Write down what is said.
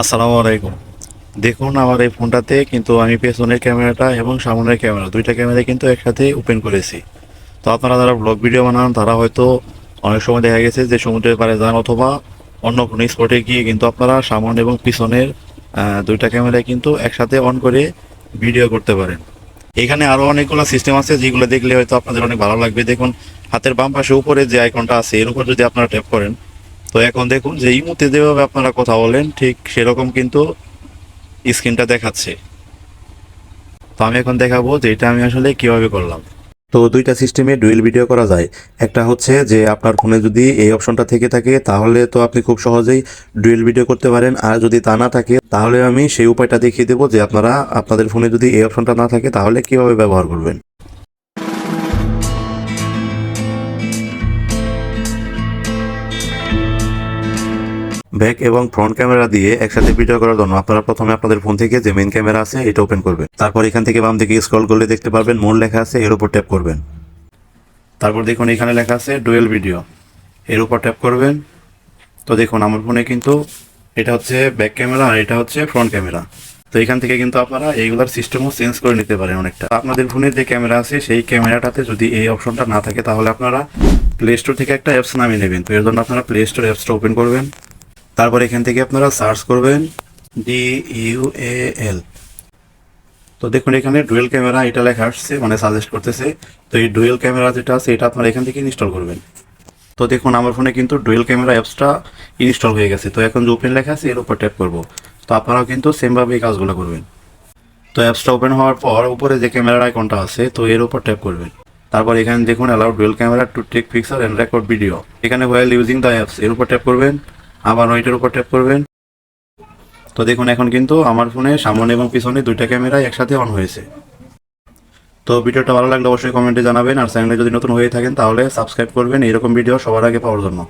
আসসালামু আলাইকুম। দেখুন আমার এই ফোনটাতে কিন্তু আমি পেছনের ক্যামেরাটা এবং সামনের ক্যামেরা, দুইটা ক্যামেরা কিন্তু একসাথে ওপেন করেছি। তো আপনারা যারা ব্লগ ভিডিও বানান, তারা হয়তো অনেক সময় দেখা গেছে যে সমুদ্রের পাড়ে যান অথবা অন্য কোনো স্পটে গিয়ে কিন্তু আপনারা সামনে এবং পিছনের দুইটা ক্যামেরা কিন্তু একসাথে অন করে ভিডিও করতে পারেন। এখানে আরও অনেকগুলো সিস্টেম আছে যেগুলো দেখলে হয়তো আপনাদের অনেক ভালো লাগবে। দেখুন, হাতের বাম পাশে উপরে যে আইকনটা আছে, এর উপর যদি আপনারা ট্যাপ করেন তো এখন দেখুন যে ইমুতে যেভাবে আপনারা কথা বলেন, ঠিক সেরকম কিন্তু স্ক্রিনটা দেখাচ্ছে। তো আমি এখন দেখাবো যে এটা আমি আসলে কীভাবে করলাম। তো দুইটা সিস্টেমে ডুয়েল ভিডিও করা যায়। একটা হচ্ছে যে আপনার ফোনে যদি এই অপশনটা থেকে থাকে, তাহলে তো আপনি খুব সহজেই ডুয়েল ভিডিও করতে পারেন। আর যদি তা না থাকে, তাহলে আমি সেই উপায়টা দেখিয়ে দেবো যে আপনারা, আপনাদের ফোনে যদি এই অপশনটা না থাকে, তাহলে কীভাবে ব্যবহার করবেন। ব্যাক এবং ফ্রন্ট ক্যামেরা দিয়ে একসাথে ভিডিও করার জন্য আপনারা প্রথমে আপনাদের ফোন থেকে যে মেইন ক্যামেরা আছে, এটা ওপেন করবেন। তারপর এখান থেকে বাম দিকে স্ক্রল করলে দেখতে পারবেন মোর লেখা আছে, এর উপর ট্যাপ করবেন। তারপর দেখুন, এখানে লেখা আছে ডুয়েল ভিডিও এর উপর ট্যাপ করবেন। তো দেখুন, আমার ফোনে কিন্তু এটা হচ্ছে ব্যাক ক্যামেরা আর এটা হচ্ছে ফ্রন্ট ক্যামেরা তো এখান থেকে কিন্তু আপনারা এইগুলার সিস্টেমও চেঞ্জ করে নিতে পারেন অনেকটা। আপনাদের ফোনের যে ক্যামেরা আছে, সেই ক্যামেরাটাতে যদি এই অপশনটা না থাকে, তাহলে আপনারা প্লে স্টোর থেকে একটা অ্যাপস নামিয়ে নেবেন। তো এর জন্য আপনারা প্লে স্টোর অ্যাপসটা ওপেন করবেন। তারপর এখান থেকে আপনারা সার্চ করবেন ডি ইউ এ এল তো দেখুন, এখানে ডুয়েল ক্যামেরা এটা লেখা আসছে মানে সাজেস্ট করতেছে। তো এই ডুয়েল ক্যামেরা যেটা আছে, এটা আপনারা এখান থেকে ইনস্টল করবেন। তো দেখুন, আমার ফোনে কিন্তু ডুয়েল ক্যামেরা অ্যাপসটা ইনস্টল হয়ে গেছে। তো এখন যে ওপেন লেখা আছে, এর উপর ট্যাপ করব। তো আপনারাও কিন্তু সেমভাবে এই কাজগুলো করবেন। তো অ্যাপসটা ওপেন হওয়ার পর উপরে যে ক্যামেরার আইকনটা আছে, তো এর উপর ট্যাপ করবেন। তারপর এখানে দেখুন allow dual camera to take picture and record video এখানে ওয়েল ইউজিং দ্য অ্যাপস এর উপর ট্যাপ করবেন। আবার ওইটার উপর ট্যাপ করবেন। তো দেখুন, এখন কিন্তু আমার ফোনে সামনে এবং পিছনে দুইটা ক্যামেরা একসাথে অন হয়েছে। তো ভিডিওটা ভালো লাগলে অবশ্যই কমেন্টে জানাবেন। আর চ্যানেলে যদি নতুন হয়ে থাকেন, তাহলে সাবস্ক্রাইব করবেন। এরকম ভিডিও সবার আগে পাওয়ার জন্য।